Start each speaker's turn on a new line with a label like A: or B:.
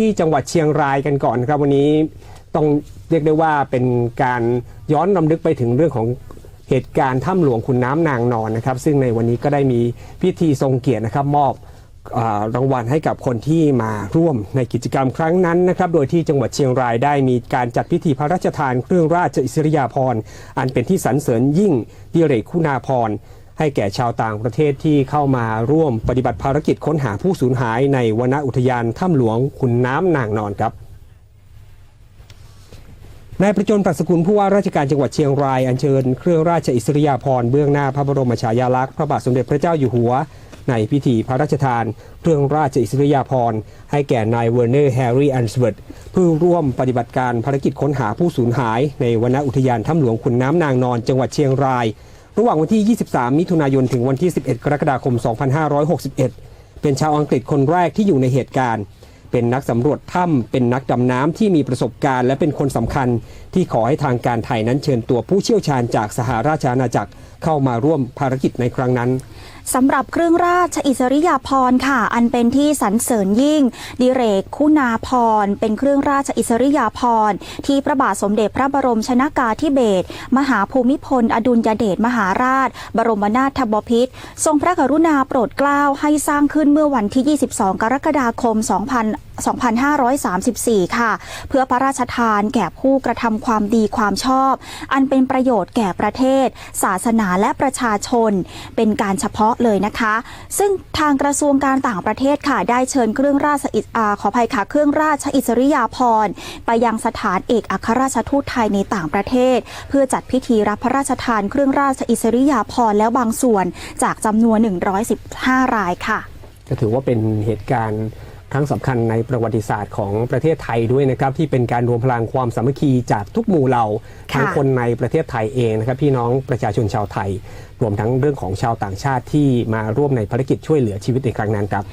A: ที่จังหวัดเชียงรายกันก่อนครับวันนี้ต้องเรียกได้ว่าเป็นการย้อนรำลึกไปถึงเรื่องของเหตุการณ์ถ้ำหลวงขุนน้ำนางนอนนะครับ ซึ่งในวันนี้ก็ได้มีพิธีทรงเกียรตินะครับ มอบอารางวัลให้กับคนที่มาร่วมในกิจกรรมครั้งนั้นนะครับ โดยที่จังหวัดเชียงรายได้มีการจัดพิธีพระราชทานเครื่องราชอิสริยาภรณ์อันเป็นที่สรรเสริญยิ่งดิเรกคุณาภรณ์ ให้แก่ชาวต่างประเทศที่เข้ามาร่วมปฏิบัติภารกิจค้นหาผู้สูญหายในวนอุทยานถ้ำหลวงขุนน้ำนางนอนครับนายประจนปรัชกุลผู้ว่าราชการจังหวัดเชียงรายอัญเชิญเครื่องราชอิสริยาภรณ์เบื้องหน้าพระบรมฉายาลักษณ์พระบาทสมเด็จพระเจ้าอยู่หัว ในพิธีพระราชทาน เครื่องราชอิสริยาภรณ์ให้แก่นายเวอร์เนอร์แฮร์รี่อันสเวิร์ดผู้ร่วมปฏิบัติการภารกิจค้นหาผู้สูญหาย ในวนอุทยานถ้ำหลวงขุนน้ำนางนอนจังหวัดเชียงราย ระหว่างวันที่ 23 มิถุนายนถึงวันที่ 11 กรกฎาคม 2561 เป็นชาวอังกฤษคนแรกที่อยู่ในเหตุการณ์ เป็นนักสำรวจถ้ำเป็นนักดำน้ำที่มีประสบการณ์และเป็นคนสำคัญ ที่ขอให้ทางการไทยนั้นเชิญตัวผู้เชี่ยวชาญจากสหราชอาณาจักรเข้ามาร่วมภารกิจในครั้งนั้น
B: สำหรับเครื่องราชอิสริยาภรณ์ค่ะ อันเป็นที่สรรเสริญยิ่ง ดิเรกคุณาภรณ์เป็นเครื่องราชอิสริยาภรณ์ที่พระบาทสมเด็จพระบรมชนากาธิเบศรมหาภูมิพล อดุลยเดชมหาราช บรมนาถบพิตรทรงพระกรุณาโปรดเกล้าให้สร้างขึ้นเมื่อวันที่ 22 กรกฎาคม 2000 2534 ค่ะ เพื่อพระราชทานแก่ผู้กระทำความดีความชอบ อันเป็นประโยชน์แก่ประเทศ ศาสนาและประชาชน เป็นการเฉพาะเลยนะคะ ซึ่งทางกระทรวงการต่างประเทศค่ะ ได้เชิญเครื่องราชอิสอาขออภัยค่ะเครื่องราชอิสริยาภรณ์ไปยังสถานเอกอัครราชทูตไทยในต่างประเทศ เพื่อจัดพิธีรับพระราชทานเครื่องราชอิสริยาภรณ์แล้วบางส่วนจากจำนวน 115 รายค่ะ
A: ก็ถือว่าเป็นเหตุการณ์ ครั้งสำคัญในประวัติศาสตร์ของประเทศไทยด้วยนะครับที่เป็นการรวมพลังความสามัคคีจากทุกหมู่เหล่า
B: ค่ะ
A: ทั้งคนในประเทศไทยเองนะครับพี่น้องประชาชนชาวไทย รวมทั้งเรื่องของชาวต่างชาติที่มาร่วมในภารกิจช่วยเหลือชีวิตในครั้งนั้นครับ